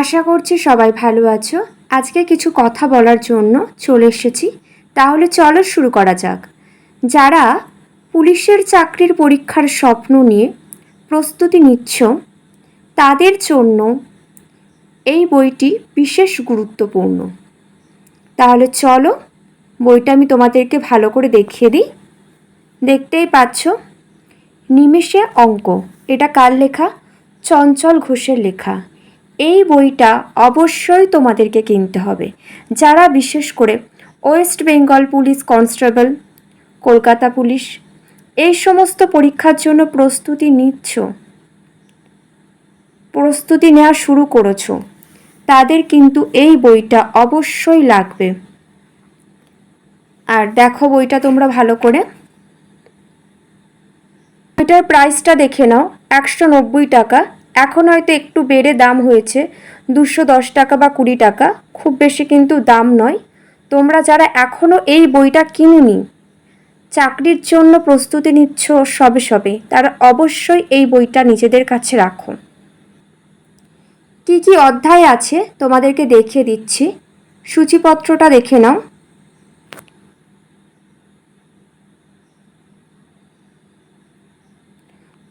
আশা করছি সবাই ভালো আছো। আজকে কিছু কথা বলার জন্য চলে এসেছি। তাহলে চলো শুরু করা যাক। যারা পুলিশের চাকরির পরীক্ষার স্বপ্ন নিয়ে প্রস্তুতি নিচ্ছ, তাদের জন্য এই বইটি বিশেষ গুরুত্বপূর্ণ। তাহলে চলো বইটা আমি তোমাদেরকে ভালো করে দেখিয়ে দিই। দেখতেই পাচ্ছ, নিমেষে অঙ্ক। এটা কার লেখা? চঞ্চল ঘোষের লেখা। এই বইটা অবশ্যই তোমাদেরকে কিনতে হবে। যারা বিশেষ করে West Bengal police constable, Kolkata police, এই সমস্ত পরীক্ষার জন্য প্রস্তুতি নিচ্ছ, প্রস্তুতি নেওয়া শুরু করেছ, তাদের কিন্তু এই বইটা অবশ্যই লাগবে। আর দেখো বইটা তোমরা ভালো করে। এটার প্রাইসটা দেখে নাও, একশো নব্বই টাকা। এখন হয়তো একটু বেড়ে দাম হয়েছে। দুশো দশ টাকা বা কুড়ি টাকা। খুব বেশি কিন্তু দাম নয়। তোমরা যারা এখনও এই বইটা কিনুনি, চাকরির জন্য প্রস্তুতি নিচ্ছ সবে সবে, তারা অবশ্যই এই বইটা নিজেদের কাছে রাখো। কী কী অধ্যায় আছে তোমাদেরকে দেখিয়ে দিচ্ছি। সূচিপত্রটা দেখে নাও।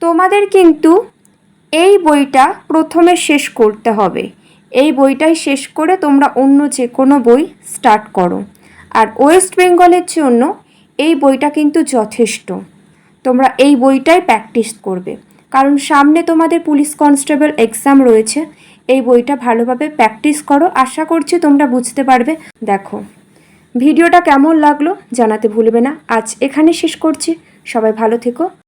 তোমাদের কিন্তু এই বইটা প্রথমে শেষ করতে হবে। এই বইটাই শেষ করে তোমরা অন্য যে কোনো বই স্টার্ট করো। আর ওয়েস্ট বেঙ্গলের জন্য এই বইটা কিন্তু যথেষ্ট। তোমরা এই বইটাই প্র্যাকটিস করবে। কারণ সামনে তোমাদের পুলিশ কনস্টেবল এক্সাম রয়েছে। এই বইটা ভালোভাবে প্র্যাকটিস করো। আশা করছি তোমরা বুঝতে পারবে। দেখো, ভিডিওটা কেমন লাগল জানাতে ভুলবে না। আজ এখানে শেষ করছি। সবাই ভালো থেকো।